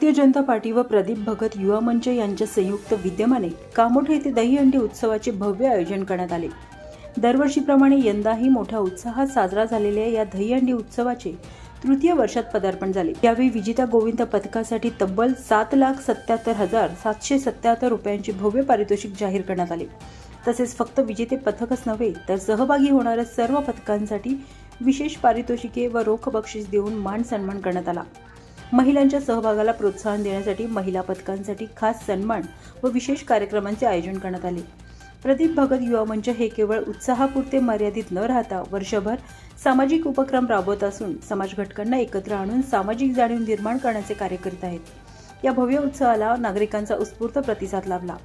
Bharatiya Janata party व प्रदीप भगत युवा मंच यांच्या संयुक्त विद्यमाने कामोठे येथे दहीहंडी उत्सवाचे भव्य आयोजन करण्यात आले. दरवर्षीप्रमाणे यंदाही मोठ्या उत्साहात साजरा झालेल्या या दहीहंडी उत्सवाचे तृतीय वर्षात पदार्पण झाले. यावेळी विजेता गोविंद पथकासाठी तब्बल सात लाख सत्याहत्तर हजार सातशे सत्याहत्तर रुपयांचे भव्य पारितोषिक जाहीर करण्यात आले. तसेच फक्त विजेते पथकच नव्हे तर सहभागी होणाऱ्या सर्व पथकांसाठी विशेष पारितोषिके व रोख बक्षीस देऊन मान सन्मान करण्यात आला. महिलांच्या सहभागाला प्रोत्साहन देण्यासाठी महिला पथकांसाठी खास सन्मान व विशेष कार्यक्रमांचे आयोजन करण्यात आले. प्रदीप भगत युवा मंच हे केवळ उत्साहापुरते मर्यादित न राहता वर्षभर सामाजिक उपक्रम राबवत असून समाज घटकांना एकत्र आणून सामाजिक जाणीव निर्माण करण्याचे कार्य करीत आहेत. या भव्य उत्सवाला नागरिकांचा उत्स्फूर्त प्रतिसाद लाभला.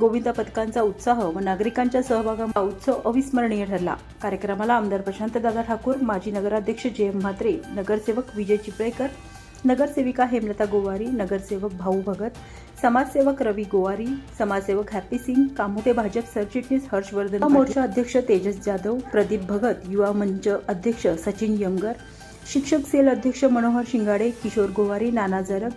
गोविंद पथकांचा उत्साह व नागरिकांच्या सहभागामुळे हा उत्सव अविस्मरणीय ठरला. कार्यक्रमाला आमदार प्रशांतदादा ठाकूर माजी नगराध्यक्ष जे एम म्हात्रे नगरसेवक विजय चिपळेकर नगरसेविका हेमलता गोवारी नगरसेवक भाऊ भगत समाजसेवक रवी गोवारी समाजसेवक हॅपी सिंग कामोटे भाजप सरचिटणीस हर्षवर्धन मोर्चा अध्यक्ष तेजस जाधव प्रदीप भगत युवा मंच अध्यक्ष सचिन यमगर शिक्षक सेल अध्यक्ष मनोहर शिंगाडे किशोर गोवारी नाना जरग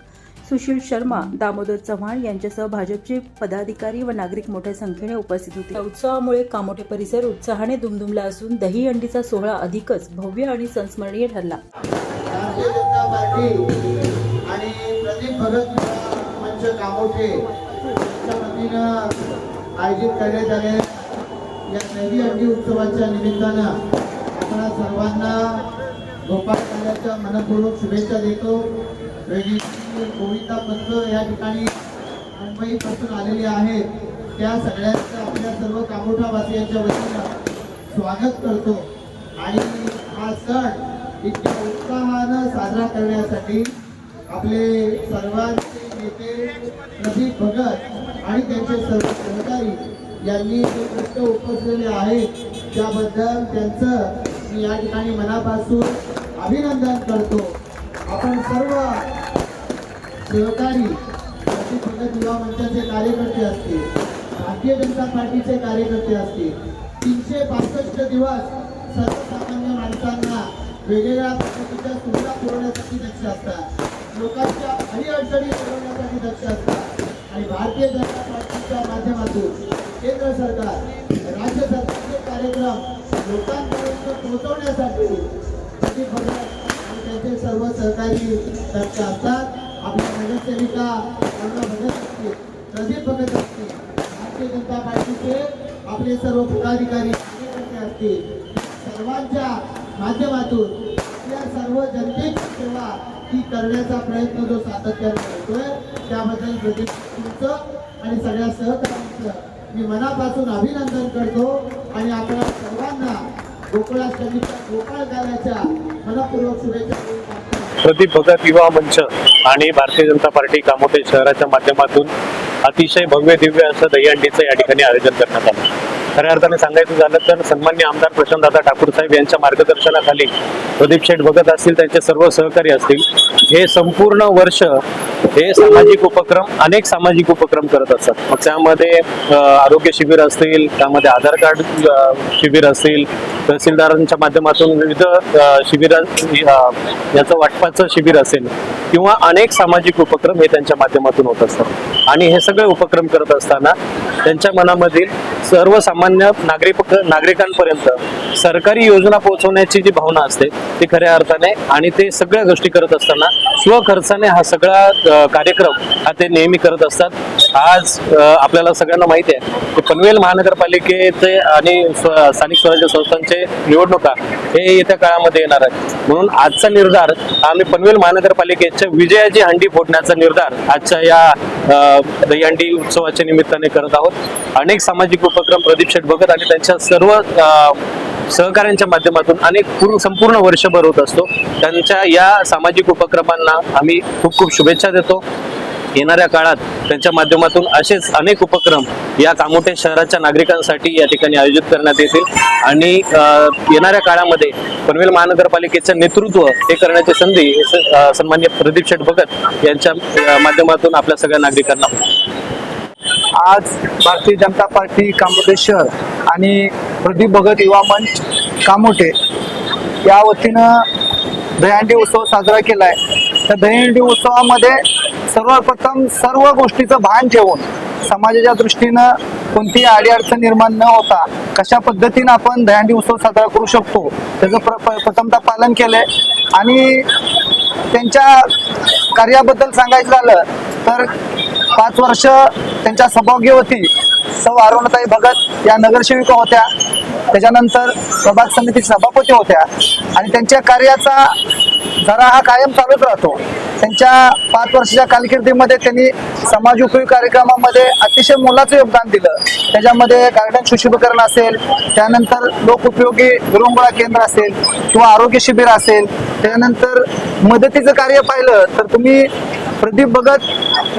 सुशील शर्मा दामोदर चव्हाण यांच्यासह भाजपचे पदाधिकारी व नागरिक मोठ्या संख्येने उपस्थित होते. या उत्सवामुळे कामोठे परिसर उत्साहाने दुमदुमला असून दहीहंडीचा सोहळा अधिकच भव्य आणि संस्मरणीय ठरला. भारतीय पार्टी आणि प्रदीप भगत मंच कामोठे यांच्या वतीनं आयोजित करण्यात आले. या नदी अंडी उत्सवाच्या निमित्तानं आपणा सर्वांना गोपाळ काल्याच्या मनपूर्वक शुभेच्छा देतो. वेगळी गोविंदा पत्र या ठिकाणी मुंबईपासून आलेली आहेत. त्या सगळ्यांचं आपल्या सर्व कामोठावासियांच्या वतीनं स्वागत करतो. आणि हा सण इतक्या उत्साहानं साजरा करण्यासाठी आपले सर्वांचे नेते प्रदीप भगत आणि त्यांचे सर्व सहकारी यांनी जे प्रश्न उपसलेले आहेत त्याबद्दल त्यांचं मी या ठिकाणी मनापासून अभिनंदन करतो. आपण सर्व सहकारी प्रदीप भगत युवा मंचाचे कार्यकर्ते असतील भारतीय जनता पार्टीचे कार्यकर्ते असतील तीनशे पासष्ट दिवस सर्वसामान्य वेगवेगळ्या पद्धतीच्या सुविधा पुरवण्यासाठी दक्ष असतात. लोकांच्या अडीअडचणी सोडवण्यासाठी दक्ष असतात. आणि भारतीय जनता पार्टीच्या माध्यमातून केंद्र सरकार राज्य सरकारचे कार्यक्रम लोकांपर्यंत पोहोचवण्यासाठी प्रदीप आणि त्यांचे सर्व सहकारी दक्ष असतात. आपल्या नगरसेविका त्यांना भगत असतील प्रदीप भगत असतील. भारतीय जनता पार्टीचे आपले सर्व पदाधिकारी कार्यकर्ते असतील. सर्वांच्या माध्यमातून या सर्व जनतेची सेवा ही करण्याचा प्रयत्न जो सातत्याने करतोय त्याबद्दल प्रदीप आणि सगळ्या सहकार्यांचं मी मनापासून अभिनंदन करतो आणि आपल्या सर्वांना गोकुळाष्टमीच्या गोपाळ गाण्याच्या मनपूर्वक शुभेच्छा प्रदीप भगत युवा मंच आणि भारतीय जनता पार्टी कामोटे शहराच्या माध्यमातून अतिशय भव्य दिव्य असं दहीहंडीचं या ठिकाणी आयोजन करण्यात आलं. खऱ्या अर्थाने सांगायचं झालं तर सन्मान्य आमदार प्रशांतदादा ठाकूर साहेब यांच्या मार्गदर्शनाखाली प्रदीप शेठ भगत असतील त्यांचे सर्व सहकारी असतील. हे संपूर्ण वर्ष हे सामाजिक उपक्रम अनेक सामाजिक उपक्रम करत असतात. मग त्यामध्ये आरोग्य शिबिर असतील त्यामध्ये आधार कार्ड शिबिर असतील तहसीलदारांच्या माध्यमातून विविध अ, शिबिर याचं वाटपाचं शिबिर असेल किंवा अनेक सामाजिक उपक्रम हे त्यांच्या माध्यमातून होत असतात. आणि हे सगळे उपक्रम करत असताना त्यांच्या मनामधील सर्वसामान्य नागरिक नागरिकांपर्यंत सरकारी योजना पोहोचवण्याची जी भावना असते ती खऱ्या अर्थाने आणि ते सगळ्या गोष्टी करत असताना स्वखर्चाने हा सगळा कार्यक्रम हा ते नेहमी करत असतात. आज आपल्याला सगळ्यांना माहिती आहे की पनवेल महानगरपालिकेचे आणि स्थानिक स्वराज्य संस्थांचे निवडणुका हे येत्या काळामध्ये येणार आहेत. म्हणून आजचा निर्धार आम्ही पनवेल महानगरपालिकेच्या विजयाची हंडी फोडण्याचा निर्धार आजच्या या दहीहंडी उत्सवाच्या निमित्ताने करत आहोत. अनेक सामाजिक उपक्रम प्रदीप शेठ भगत आणि त्यांच्या सर्व सहकार्यांच्या माध्यमातून अनेक पूर्ण संपूर्ण वर्षभर होत असतो. त्यांच्या या सामाजिक उपक्रमांना आम्ही खूप खूप शुभेच्छा देतो. येणाऱ्या काळात त्यांच्या माध्यमातून असेच अनेक उपक्रम या कामोठे शहराच्या नागरिकांसाठी या ठिकाणी आयोजित करण्यात येतील. आणि येणाऱ्या काळामध्ये पनवेल महानगरपालिकेचं नेतृत्व हे करण्याची संधी सन्मान्य प्रदीप शेठ भगत यांच्या माध्यमातून आपल्या सगळ्या नागरिकांना आज भारतीय जनता पार्टी कामोटे शहर आणि प्रदीप भगत युवा मंच कामोटे या वतीनं दहीहंडी उत्सव साजरा केला आहे तर दहीहंडी उत्सवामध्ये सर्वप्रथम सर्व गोष्टीचं भान ठेवून समाजाच्या दृष्टीनं कोणतीही अडीअडचण निर्माण न होता कशा पद्धतीनं आपण दहीहंडी उत्सव साजरा करू शकतो त्याचं प्र प्रथमतः पालन केलंय. आणि त्यांच्या कार्याबद्दल सांगायचं झालं तर पाच वर्ष त्यांच्या सौभाग्यवती सौ अरुणताई भगत या नगरसेविका होत्या. त्याच्यानंतर प्रभाग समिती सभापती होत्या. आणि त्यांच्या कार्याचा जरा हा कायम चालूच राहतो. त्यांच्या पाच वर्षाच्या कालकिर्दीमध्ये त्यांनी समाज उपयोगी कार्यक्रमामध्ये अतिशय मोलाचं योगदान दिलं. त्याच्यामध्ये गार्डन शुशुभकरण असेल त्यानंतर लोकउपयोगी विरंगुळा केंद्र असेल किंवा आरोग्य शिबिर असेल त्यानंतर मदतीचं कार्य पाहिलं तर तुम्ही प्रदीप भगत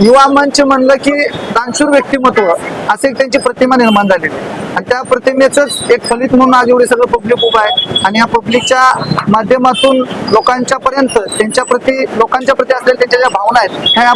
युवा मंच म्हणलं की दानशूर व्यक्तिमत्व असे एक त्यांची प्रतिमा निर्माण झालेली आणि त्या प्रतिमेच एक फलित म्हणून आज एवढे सगळं पब्लिक उभं आहे. आणि या पब्लिकच्या माध्यमातून लोकांच्या पर्यंत त्यांच्या प्रती लोकांच्या प्रती असलेल्या त्यांच्या ज्या भावना आहेत ह्या या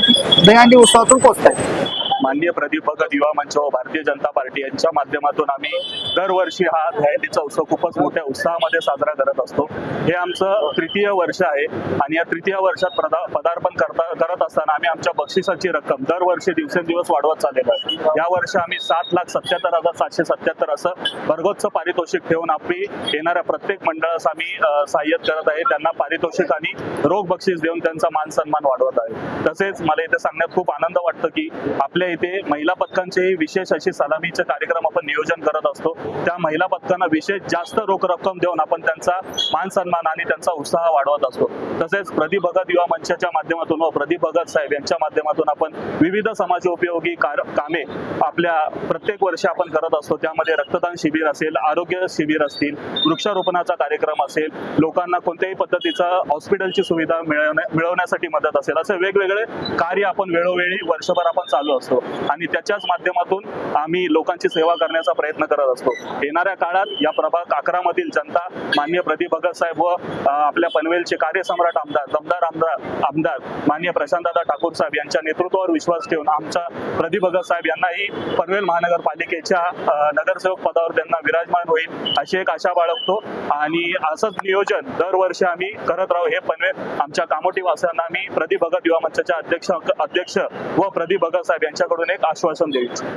दहीहंडी उत्सवातून पोहोचत आहेत माननीय प्रदीप भगत युवा मंच व भारतीय जनता पार्टी यांच्या माध्यमातून आम्ही दरवर्षी हा दहीहंडीचा उत्सव खूपच मोठ्या उत्साहामध्ये साजरा करत असतो. हे आमचं तृतीय वर्ष आहे आणि या तृतीय वर्षात पदार्पण करता करत असताना आम्ही आमच्या बक्षिसाची रक्कम दरवर्षी दिवसेंदिवस वाढवत चाललेलो आहे. या वर्षी आम्ही सात लाख सत्याहत्तर हजार सातशे सत्याहत्तर असं भरगोतच पारितोषिक ठेवून आपली येणाऱ्या प्रत्येक मंडळास आम्ही सहाय्य सहाय्यत करत आहे. त्यांना पारितोषिक आणि रोख बक्षीस देऊन त्यांचा मान सन्मान वाढवत आहे. तसेच मला इथे सांगण्यात खूप आनंद वाटतं की आपल्या येथे महिला पथकांचे विशेष अशी सलामीचे कार्यक्रम आपण नियोजन करत असतो. त्या महिला पथकांना विशेष जास्त रोख रक्कम देऊन आपण त्यांचा मान सन्मान आणि त्यांचा उत्साह वाढवत असतो. तसेच प्रदीप भगत युवा मंचाच्या माध्यमातून व प्रदीप भगत साहेब यांच्या माध्यमातून आपण विविध समाजोपयोगी कार- कामे आपल्या प्रत्येक वर्षी आपण करत असतो. त्यामध्ये रक्तदान शिबिर असेल आरोग्य शिबिर असतील वृक्षारोपणाचा कार्यक्रम असेल लोकांना कोणत्याही पद्धतीचा हॉस्पिटलची सुविधा मिळवण्या मिळवण्यासाठी मदत असेल असे वेगवेगळे कार्य आपण वेळोवेळी वर्षभर आपण चालू असतो. आणि त्याच्याच माध्यमातून आम्ही लोकांची सेवा करण्याचा प्रयत्न करत असतो. येणाऱ्या काळात या प्रभाग अकरा मधील जनता मान्य प्रदीप भगत साहेब व आपल्या पनवेलचे कार्यसम्राट आमदार दमदार आमदार आमदार मान्य प्रशांतदादा ठाकूर साहेब यांच्या नेतृत्वावर विश्वास ठेवून आमच्या प्रदीप भगत साहेब यांनाही पनवेल महानगरपालिकेच्या नगरसेवक पदावर त्यांना विराजमान होईल अशी एक आशा बाळगतो. आणि असंच नियोजन दरवर्षी आम्ही करत राहू हे पनवेल आमच्या कामोटी वासियांना आम्ही प्रदीप भगत युवा मंचाच्या अध्यक्ष अध्यक्ष व प्रदीप भगत साहेब यांच्याकडून एक आश्वासन देऊ इच्छितो